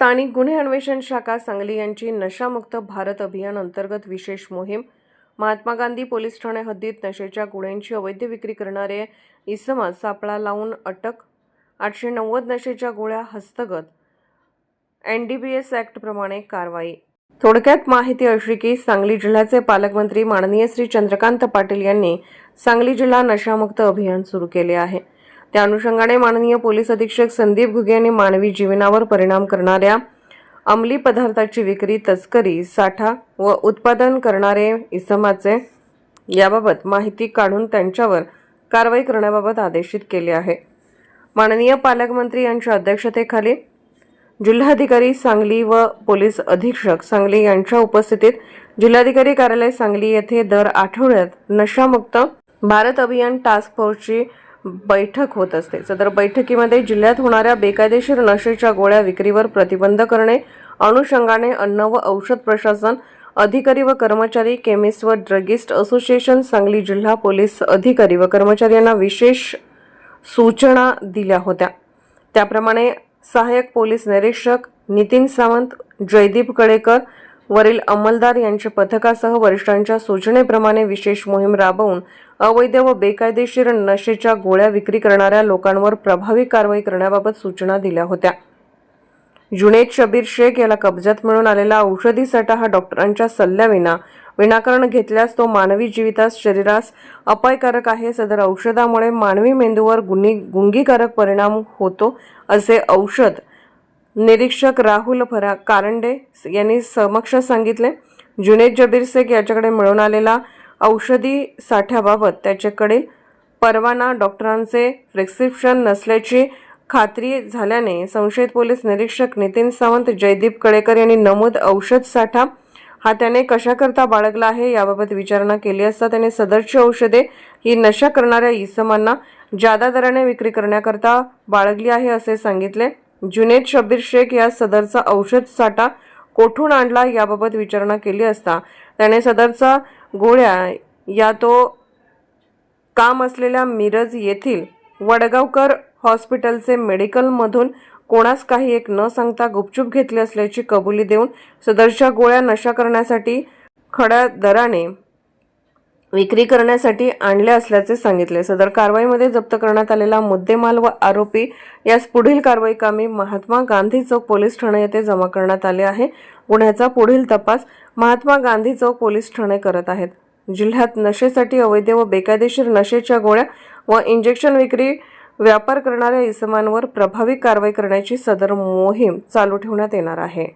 स्थानिक गुन्हे अन्वेषण शाखा सांगली यांची नशामुक्त भारत अभियान अंतर्गत विशेष मोहीम. महात्मा गांधी पोलीस ठाणे हद्दीत नशेच्या गुन्ह्यांची अवैध विक्री करणारे इसमा सापळा लावून अटक. आठशे नव्वद नशेच्या गोळ्या हस्तगत. एन डी बी एस ॲक्टप्रमाणे कारवाई. थोडक्यात माहिती अशी की सांगली जिल्ह्याचे पालकमंत्री माननीय श्री चंद्रकांत पाटील यांनी सांगली जिल्हा नशामुक्त अभियान सुरू केले आहे. त्या अनुषंगाने माननीय पोलीस अधीक्षक संदीप घुगे यांनी मानवी जीवनावर परिणाम करणाऱ्या अंमली पदार्थाची विक्री तस्करी साठा व उत्पादन करणारे इसमाचे याबाबत माहिती काढून त्यांच्यावर कारवाई करण्याबाबत आदेशित केले आहे. माननीय पालकमंत्री यांच्या अध्यक्षतेखाली जिल्हाधिकारी सांगली व पोलीस अधीक्षक सांगली यांच्या उपस्थितीत जिल्हाधिकारी कार्यालय सांगली येथे दर आठवड्यात नशामुक्त भारत अभियान टास्क फोर्सची बैठक होत असते. सदर बैठकीमध्ये जिल्ह्यात होणाऱ्या बेकायदेशीर नशेच्या गोळ्या विक्रीवर प्रतिबंध करणे अनुषंगाने अन्न व औषध प्रशासन अधिकारी व कर्मचारी केमिस्ट व ड्रगिस्ट असोसिएशन सांगली जिल्हा पोलीस अधिकारी व कर्मचारी यांना विशेष सूचना दिल्या होत्या. त्याप्रमाणे सहाय्यक पोलीस निरीक्षक नितीन सावंत जयदीप कडेकर वरील अंमलदार यांच्या पथकासह वरिष्ठांच्या सूचनेप्रमाणे विशेष मोहीम राबवून अवैध व बेकायदेशीर नशेच्या गोळ्या विक्री करणाऱ्या लोकांवर प्रभावी कारवाई करण्याबाबत सूचना दिल्या होत्या. जुनेद शबीर शेख याला कब्जात मिळून आलेला औषधी साठा हा डॉक्टरांच्या सल्ल्याविना विनाकारण घेतल्यास तो मानवी जीवितास शरीरास अपायकारक आहे सदर औषधामुळे मानवी मेंदूवर गुन्हे गुंगीकारक परिणाम होतो असे औषध निरीक्षक राहुल फरा कारंडे यांनी समक्ष सांगितले. जुनेद जबीर शेख याच्याकडे मिळून आलेला औषधी साठ्याबाबत त्याच्याकडील परवाना डॉक्टरांचे प्रिस्क्रिप्शन नसल्याची खात्री झाल्याने संशयित पोलीस निरीक्षक नितीन सावंत जयदीप कडेकर यांनी नमूद औषध साठा हा त्याने कशाकरता बाळगला आहे याबाबत विचारणा केली असता त्याने सदरची औषधे ही नशा करणाऱ्या इसमांना जादा दराने विक्री करण्याकरता बाळगली आहे असे सांगितले. जुनेद शब्बीर शेख या सदरचा औषध साठा कोठून आणला याबाबत विचारणा केली असता त्याने सदरचा गोळ्या या तो काम असलेल्या मिरज येथील वडगावकर हॉस्पिटलचे मेडिकलमधून कोणास काही एक न सांगता गुपचूप घेतली असल्याची कबुली देऊन सदरच्या गोळ्या नशा करण्यासाठी खड्या दराने विक्री करण्यासाठी आणल्या असल्याचे सांगितले. सदर कारवाईमध्ये जप्त करण्यात आलेला मुद्देमाल व आरोपी यास पुढील कारवाई कामी महात्मा गांधी चौक पोलीस ठाणे येथे जमा करण्यात आले आहे. गुन्ह्याचा पुढील तपास महात्मा गांधी चौक पोलीस ठाणे करत आहेत. जिल्ह्यात नशेसाठी अवैध व बेकायदेशीर नशेच्या गोळ्या व इंजेक्शन विक्री व्यापार करणाऱ्या इसमांवर प्रभावी कारवाई करण्याची सदर मोहीम चालू ठेवण्यात येणार आहे.